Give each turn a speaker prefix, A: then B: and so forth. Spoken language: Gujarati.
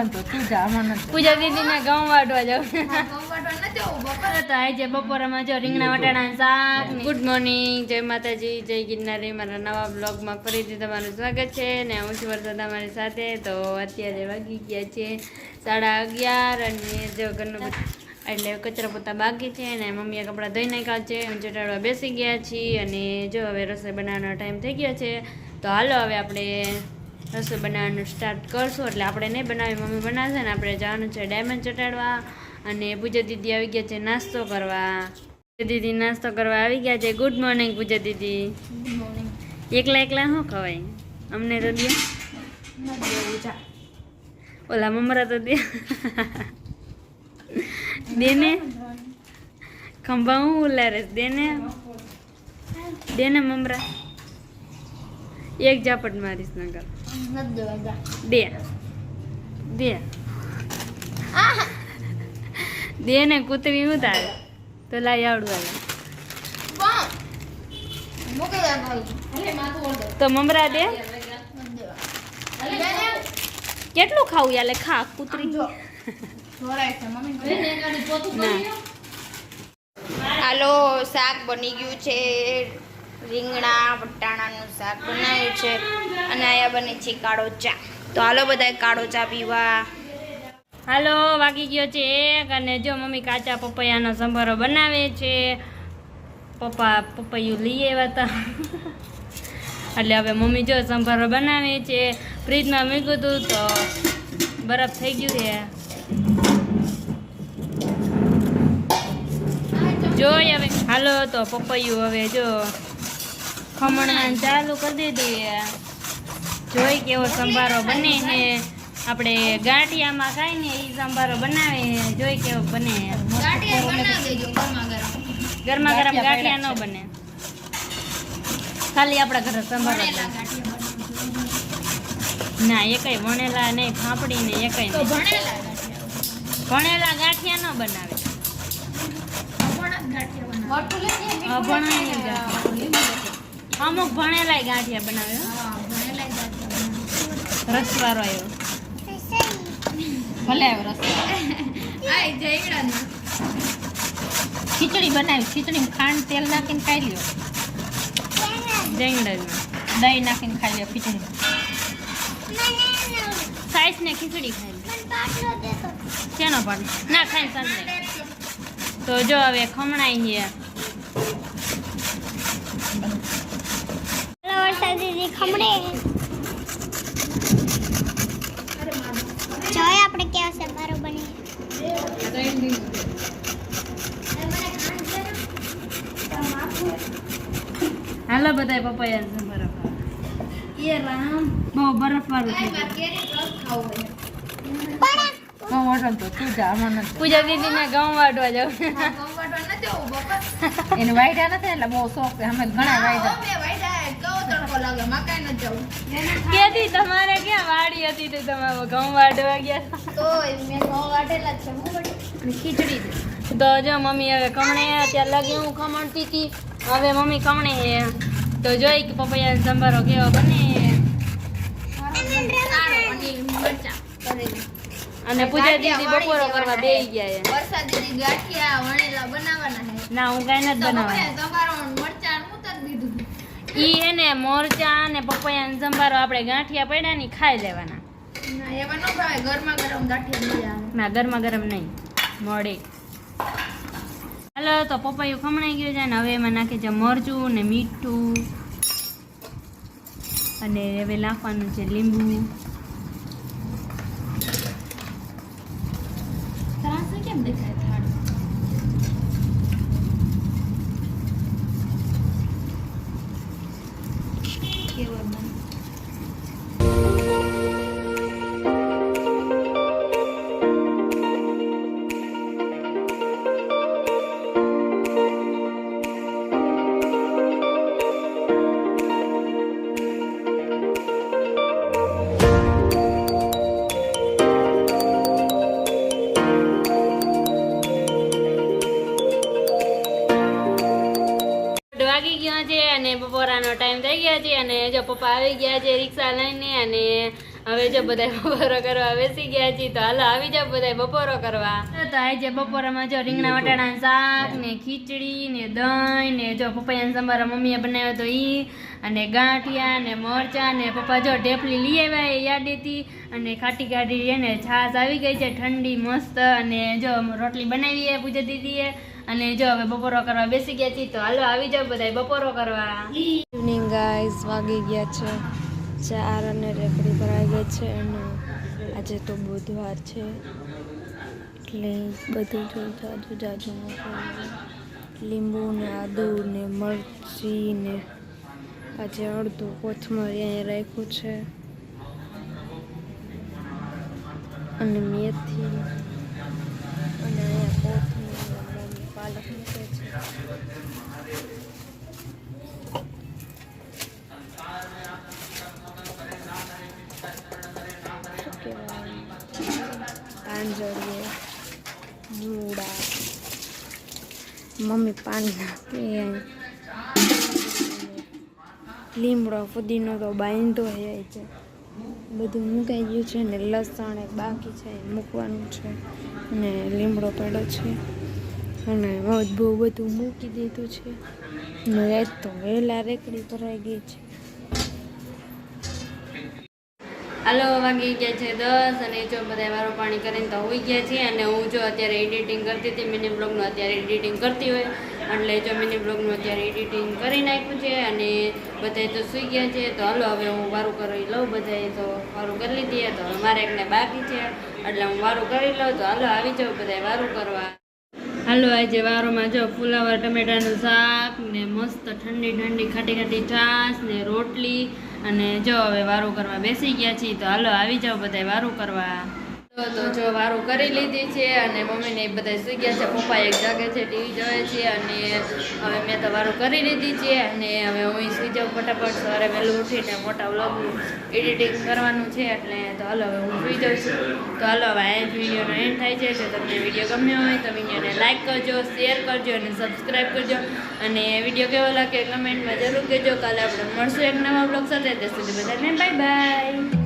A: મોટો તો તું જા
B: પૂજા દીદીને ઘઉં વાટવા જાવ
C: વાટવા જવું,
B: તો આજે બપોરમાં જો રીંગણા વટાણા શાક ગુડ મોર્નિંગ જય માતાજી જય ગિરનારી. મારા નવા બ્લોગમાં ફરીથી તમારું સ્વાગત છે ને હું છું વરસાદ તમારી સાથે. તો અત્યારે વાગી ગયા છે સાડા અગિયાર અને જો ઘરનું એટલે કચરા પોતા બાકી છે ને મમ્મીએ કપડાં ધોઈ નાખ્યા છે. હું ચટાડવા બેસી ગયા છીએ અને જો હવે રસોઈ બનાવવાનો ટાઈમ થઈ ગયો છે. તો હાલો હવે આપણે રસોઈ બનાવવાનું સ્ટાર્ટ કરશું. એટલે આપણે નહીં બનાવી મમ્મી બનાવશે ને આપણે જવાનું છે ડાયમંડ ચટાડવા અને પૂજા દીદી આવી ગયા છે નાસ્તો કરવા. પૂજા દીદી નાસ્તો કરવા આવી ગયા છે. ગુડ મોર્નિંગ પૂજા દીદી. એકલા એકલા શું ખવાય? અમને તો દે. ઓલા મમરા તો દે. દેને? ખંભા હું ઉલારે. દેને? દેને મમરા? એક ઝાપટ મારીશ નગર
C: નથી દેવા જા.
B: દે દે દે ને કૂતરી ઉતારે તો લાઈ આવડું. તો મમરા દે. કેટલું ખાવું યાલે? ખા કૂતરી.
C: હાલો શાક બની ગયું છે. રીંગણા, વટાણાનું શાક બનાવ્યું છે. અને અહીંયા બને છે કાળો ચા. તો હાલો બધા કાળો ચા પીવા.
B: હાલો, વાગી ગયો છે એક અને જો મમ્મી કાચા પપૈયાનો સંભારો બનાવે છે. પપ્પા પપૈયું લઈ આવ્યા હતા એટલે હવે મમ્મી જો સંભારો બનાવે છે. ફ્રીજમાં મૂક્યું હતું તો બરફ થઈ ગયું છે. જોઈ હવે. હાલો, તો પપૈયું હવે જો ખમણમાં ચાલુ કરી દીધું જોઈ કેવો સંભારો બને છે. આપણે ગાંઠિયામાં ખાઈ ને એ સંભારો બનાવે જોઈ કેવો બને ગરમા ગરમ. ગાંઠિયા ન બને. ખાલી આપણા ઘરે સંભારો ના એ કઈ વણેલા નહીં ફાંપડી ને એ કઈ
C: ભણેલા
B: ગાંઠિયા ન બનાવે. ગાંઠિયા. અમુક ભણેલા ગાંઠિયા બનાવ્યો. રસવારો રસવાળો આવ્યો.
A: ભલે આવ્યો રસ્તો ખીચડી બનાવી ખીચડી ખાંડ તેલ નાખીને ખાઈ લ્યો.
B: જંગડલમાં
A: દહીં નાખીને ખાઈ લ્યો ખીચડી
B: સાઈસ ને ખીચડી ખાઈ લ્યો. શેનો પણ ના ખાઈ સાંજે. તો. જો હવે ખમણાઈ છે
D: જોય આપણે કેવો છે બરોબર
B: હાલો બધાય પપૈયા સંભારો બહુ બરફ વાળું થઈ ગયું.
A: બહુ મોટો તો તું જા આમાં નથી.
B: પૂજા દીદીને ઘઉં વાટવા જાવ.
A: એને વાયડા નથી એટલે બહુ શોખ છે. અમે ઘણા વાયડા
B: કેદી તમારે ક્યાં વાડી હતી તે તમે ઘઉં વાટવા ગયા ખીચડી તો જો મમ્મી હવે કમણે ત્યાં લગી હું ખમણતી હતી. હવે મમ્મી કમણે તો જોઈ કે પપૈયા સંભારો કેવો બને અને પૂજા દીદી બપોરો કરવા બેસી ગયા વરસાદ
C: વરસાદી ગાંઠિયા વણેલા બનાવવાના છે.
B: ના હું કઈ નથી બનાવવાનું
C: તમારો મરચાં ઉતારી દીધું
B: ઈ એને મોરચા અને પપૈયા સંભારો આપણે ગાંઠિયા પડ્યા ની ખાઈ લેવાના.
C: ના એવા ન ભાવે ગરમા ગરમ ગાંઠિયા
B: ના ગરમા ગરમ નહીં મળે. હાલો તો પપૈયું ખમણાઈ ગયું છે ને હવે એમાં નાખી છે મરચું ને મીઠું. અને હવે નાખવાનું છે લીંબુ.
C: ત્રાસ કેમ દેખાય?
B: ગયો છે અને છે જો પપ્પા આવી ગયા છે રિક્ષા લઈને અને હવે જો બધા બપોરો કરવા બેસી ગયા છીએ તો હાલો આવી જાવ બધા બપોરો કરવા. તો આજે બપોરામાં જો રીંગણા વટાણા શાક ને ખીચડી ને દહીં ને જો પપ્પા સંભારા મમ્મીએ બનાવ્યો તો ઈ અને ગાંઠિયા ને મરચાં ને પપ્પા જો ઢેપલી લઈ આવ્યા એ યાદેથી અને ખાટી કાઢી એને છાશ આવી ગઈ છે ઠંડી મસ્ત અને જો રોટલી બનાવી એ પૂજા દીદીએ. અને જો હવે બપોરો કરવા બેસી ગયા છીએ તો હાલો આવી જાવ બધા બપોરો કરવા. ગાઈઝ વાગી ગયા છે. ચાર અને રેકડી ભરાઈ ગઈ છે અને આજે તો બુધવાર છે. એટલે બધું જો જાજુ જાજુ લીંબુ ને આદુ ને મરચી ને આજે અડધું કોથમરી અહીંયા રાખ્યું છે. અને મેથી. અને અહીંયા કોથમર પાલક મૂકે છે. મમ્મી પાણી નાખે લીમડો ફુદીનો તો બાંધો જાય છે બધું મૂકાઈ ગયું છે ને લસણ એ બાકી છે, એ મૂકવાનું છે. અને લીમડો પડ્યો છે. અને બહુ બધું મૂકી દીધું છે. ને આજ તો વહેલા રેકડી ભરાઈ ગઈ છે. હાલો વાગી ગયા છે દસ અને જો બધા વારો પાણી કરીને તો હોઈ ગયા છે અને હું જો અત્યારે એડિટિંગ કરતી હતી મિની બ્લોગનું અત્યારે એડિટિંગ કરતી હોય. એટલે જો મિની બ્લોગનું અત્યારે એડિટિંગ કરી નાખ્યું છે અને બધાય તો સૂઈ ગયા છે. તો હાલો, હવે હું વારું કરી લઉં બધાએ તો વારું કરી લીધી તો મારે એકને બાકી છે. એટલે હું વારું કરી લઉં. તો હાલો, આવી જાઉં બધાય વારું કરવા. હાલો, આજે વારોમાં જો ફુલાવર ટમેટાનું શાક ને મસ્ત ઠંડી ઠંડી ખાટી ખાટી છાશ ને રોટલી અને જો હવે વારું કરવા બેસી ગયા છીએ, તો હાલો, આવી જાઓ બધા વારું કરવા. તો જો વારું કરી લીધી છે અને મમ્મીને એ બધા સુઈ ગયા છે. પપ્પા એક જાગે છે, ટીવી જોવે છે અને હવે મેં તો વારું કરી લીધી છે અને હવે હું સુઈ જાઉં ફટાફટ. સવારે વહેલું ઉઠીને મોટા વ્લોગ એડિટિંગ કરવાનું છે એટલે તો હાલો હવે હું સુઈ જાઉં છું. તો હાલો હવે આ જ વિડીયોનો એન્ડ થાય છે. જો તમને વીડિયો ગમ્યો હોય તો વિડીયોને લાઇક કરજો શેર કરજો અને સબસ્ક્રાઈબ કરજો. અને વીડિયો કેવો લાગે કમેન્ટમાં જરૂર કહેજો. કાલે આપણે મળશું એક નવા બ્લોગ સાથે. ત્યાં સુધી બધાને બાય બાય